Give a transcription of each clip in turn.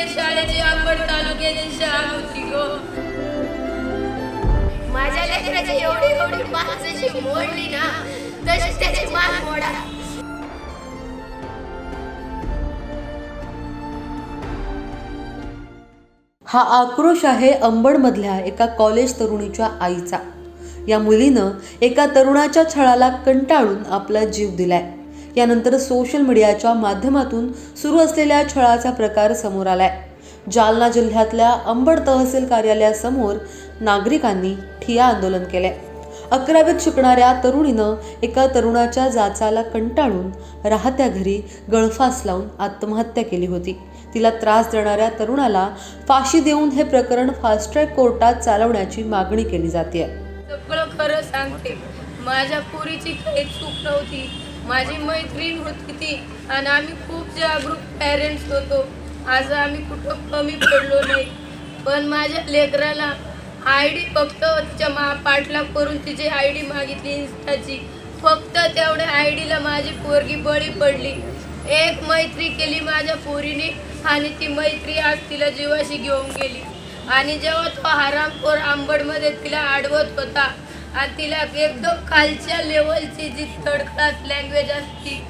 तरी शाळेची अंबड तालुक्याची शाळा होती गो. माझ्या लेकराची एवढी एवढी माणसाची मोडली ना तशीच त्याची मान मोडा. हा आक्रोश आहे अंबडमधल्या एका कॉलेज तरुणीच्या आईचा. या मुलीनं एका तरुणाच्या छळाला कंटाळून आपला जीव दिलाय. यानंतर सोशल मीडियाच्या माध्यमातून सुरू असलेल्या छळाचा प्रकार समोर आलाय. जालना जिल्ह्यातल्या अंबड तहसील कार्यालयासमोर नागरिकांनी ठिया आंदोलन केले अकरावीत शिकणाऱ्या तरुणीनं एका तरुणाच्या जाचाला कंटाळून राहत्या घरी गळफास लावून आत्महत्या केली होती. तिला त्रास देणाऱ्या तरुणाला फाशी देऊन हे प्रकरण फास्ट ट्रॅक कोर्टात चालवण्याची मागणी केली जाते सगळं खरं सांगते. माझ्या पुरीची काही चूक नव्हती. माझी मैत्रीण होती ती. आणि आम्ही खूप जागरूक पॅरेंट्स होतो. आज आम्ही कुठं कमी पडलो नाही. पण माझ्या लेकराला आय डी फक्त तिच्या मा पाठलाग करून तिची आय डी मागितली इन्स्टाची. फक्त तेवढ्या आय डीला माझी पोरगी बळी पडली. एक मैत्री केली माझ्या पोरीने आणि ती मैत्री आज तिला जीवाशी घेऊन गेली. आणि जेव्हा तो हरामखोर आंबडमध्ये तिला आडवत होता आणि तिला एकदम खालच्या लेवलची जी थर्ड क्लास लँग्वेज असती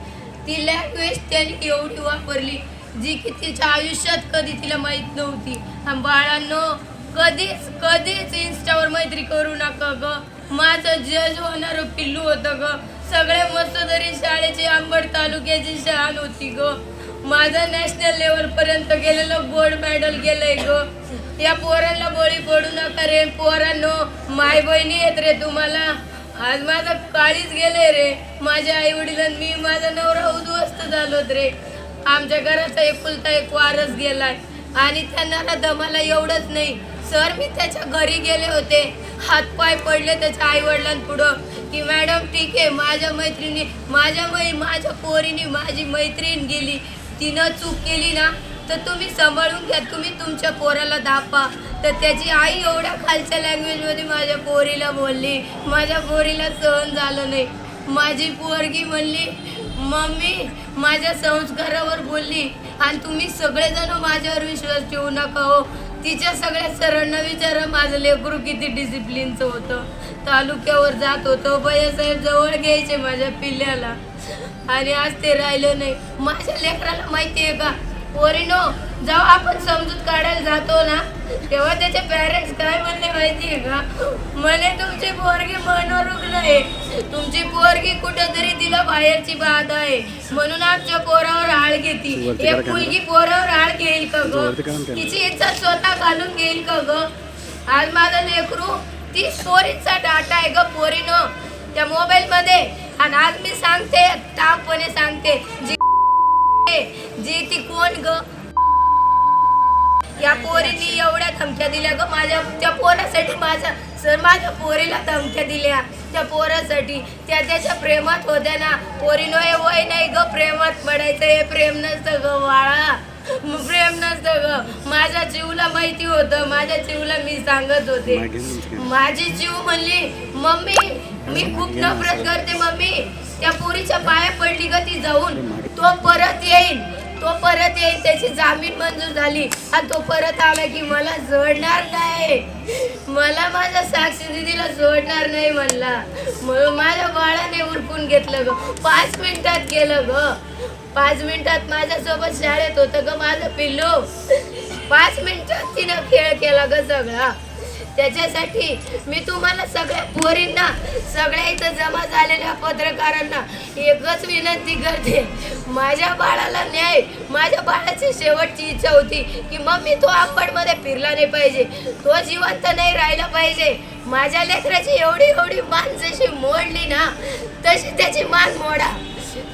ती लँग्वेज त्यांनी एवढी वापरली जी की तिच्या आयुष्यात कधी तिला माहीत नव्हती. आणि बाळांनो कधीच कधीच इन्स्टावर मैत्री करू नका ग. माझं जज होणारं पिल्लू होतं ग. सगळे मस्तदरी शाळेची आंबड तालुक्याची शाळा होती ग. माझं नॅशनल लेवलपर्यंत गेलेलं गोल्ड मेडल गेलंय ग. या पोरांना बळी पडू नका रे पोरांनो. माय बहिणी येत रे तुम्हाला. आज माझं काळीच गेले रे. माझ्या आई वडिलांनी मी माझा नवरा उद्ध्वस्त झालोत रे. आमच्या घराचा एकुलता एक वारस गेलाय. आणि त्यांना दमाला एवढंच नाही सर मी त्याच्या घरी गेले होते. हातपाय पडले त्याच्या आई वडिलांपुढं की मॅडम ठीक आहे माझ्या मैत्रिणी माझ्या मै माझ्या पोरीने माझी मैत्रीण गेली. तिनं चूक केली ना तर तुम्ही सांभाळून घ्या. तुम्ही तुमच्या पोराला दापा तर त्याची आई एवढ्या खालच्या लँग्वेजमध्ये माझ्या पोरीला बोलली. माझ्या पोरीला सहन झालं नाही. माझी पोरगी म्हणली मम्मी माझ्या संस्कारावर बोलली. आणि तुम्ही सगळेजण माझ्यावर विश्वास ठेवू नका हो. तिच्या सगळ्या सरांना विचारा माझं लेकरू किती डिसिप्लिनचं होतं. तालुक्यावर जात होतं. भैयासाहेब जवळ घ्यायचे माझ्या पिल्ल्याला. आणि आज ते राहिलं नाही. माझ्या लेकराला माहिती आहे का? पोरीनो जेव्हा आपण समजूत काढायला जातो ना तेव्हा त्याचे पॅरेंट्स काय म्हणले माहिती आहे का? म्हणे तुमची पोरगी मनोरुग्ण आहे. तुमची पोरगी कुठंतरी तिला बाहेरची बाधा आहे. म्हणून आमच्या पोरावर आळ घेती. एक मुलगी पोरावर आळ घेईल का ग? तिची इच्छा स्वतः घालून घेईल का ग? आज माझं लेकरू ती स्टोरीजचा डाटा आहे ग पोरीनो. त्या मोबाईल मध्ये. आणि आज मी सांगते ठामपणे सांगते. धमक्या दिल्या ग. माझ्या त्या पोरासाठी माझ्या सर माझ्या पोरीला धमक्या दिल्या. त्या पोरासाठी. त्या त्याच्या प्रेमात होत्या ना. पोरीनो हे वय नाही ग. प्रेमात पडायचं हे प्रेम नसतं ग वाळा प्रेम नसतं ग. माझ्या जीवला माहिती होतं. माझ्या जीवला मी सांगत होते. माझी जीव म्हणली मम्मी मी खूप नफरत करते मम्मी. त्या पोरीच्या पाया पडली ग ती जाऊन. तो परत येईल तो परत येईल त्याची जामीन मंजूर झाली. आणि तो परत आला की मला जोडणार नाही. मला माझ्या साक्षी दिदीला जोडणार नाही म्हणला. म्हणून माझ्या बाळाने उरकून घेतलं ग. पाच मिनिटात गेलं ग. पाच मिनिटात माझ्यासोबत शाळेत होतं ग माझं पिल्लू. पाच मिनिटात तिनं खेळ केला ग सगळा. त्याच्यासाठी मी तुम्हाला सगळ्या पोरींना सगळ्या इथं जमा झालेल्या पत्रकारांना एकच विनंती करते. माझ्या बाळाला न्याय माझ्या बाळाची शेवटची इच्छा होती की मग मी तो आंबडमध्ये फिरला नाही पाहिजे. तो जिवंत नाही राहिला पाहिजे. माझ्या लेकराची एवढी एवढी मान जशी मोडली ना तशी त्याची मान मोडा.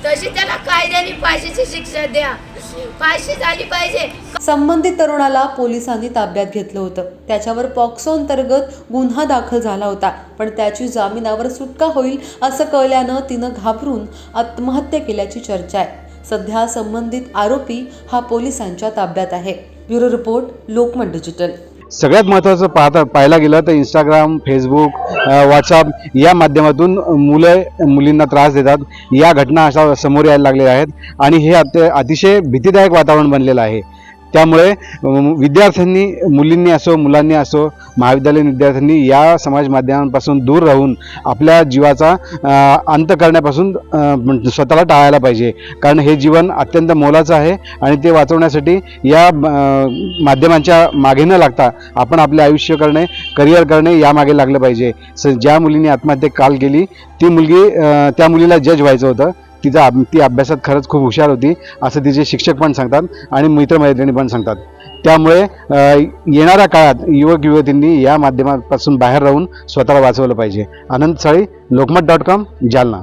तशी त्याला कायद्याने फाशीची शिक्षा द्या. फाशी झाली पाहिजे. संबंधित तरुणाला पोलिसांनी ताब्यात घेतलं होतं. त्याच्यावर पॉक्सो अंतर्गत गुन्हा दाखल झाला होता. पण त्याची जामिनावर सुटका होईल असं कळल्यानं तिनं घाबरून आत्महत्या केल्याची चर्चा आहे. सध्या संबंधित आरोपी हा पोलिसांच्या ताब्यात आहे. Bureau report Lokmat digital. सगळ्यात महत्त्वाचं पाहता पाहायला गेलं तर इंस्टाग्राम फेसबुक व्हॉट्सअप या माध्यमातून मुलं मुलींना त्रास देतात. या घटना अशा समोर यायला लागलेल्या आहेत. आणि हे अतिशय भीतीदायक वातावरण बनलेलं आहे. त्यामुळे विद्यार्थ्यांनी मुलींनी असो मुलांनी असो महाविद्यालयीन विद्यार्थ्यांनी या समाज माध्यमांपासून दूर राहून आपल्या जीवाचा अंत करण्यापासून स्वतःला टाळायला पाहिजे. कारण हे जीवन अत्यंत मोलाचं आहे आणि ते वाचवण्यासाठी या माध्यमांच्या मागे न लागता आपण आपले आयुष्य करणे करिअर करणे यामागे लागलं पाहिजे. स ज्या मुलीने आत्महत्या काल केली ती मुलगी त्या मुलीला जज व्हायचं होतं. तिचा अभ- ती अभ्यासात खरंच खूप हुशार होती. असं तिचे शिक्षक पण सांगतात आणि मित्रमैत्रिणी पण सांगतात. त्यामुळे येणाऱ्या काळात युवक युवतींनी या माध्यमापासून बाहेर राहून स्वतःला वाचवलं पाहिजे. Anand Sali Lokmat dot com Jalna.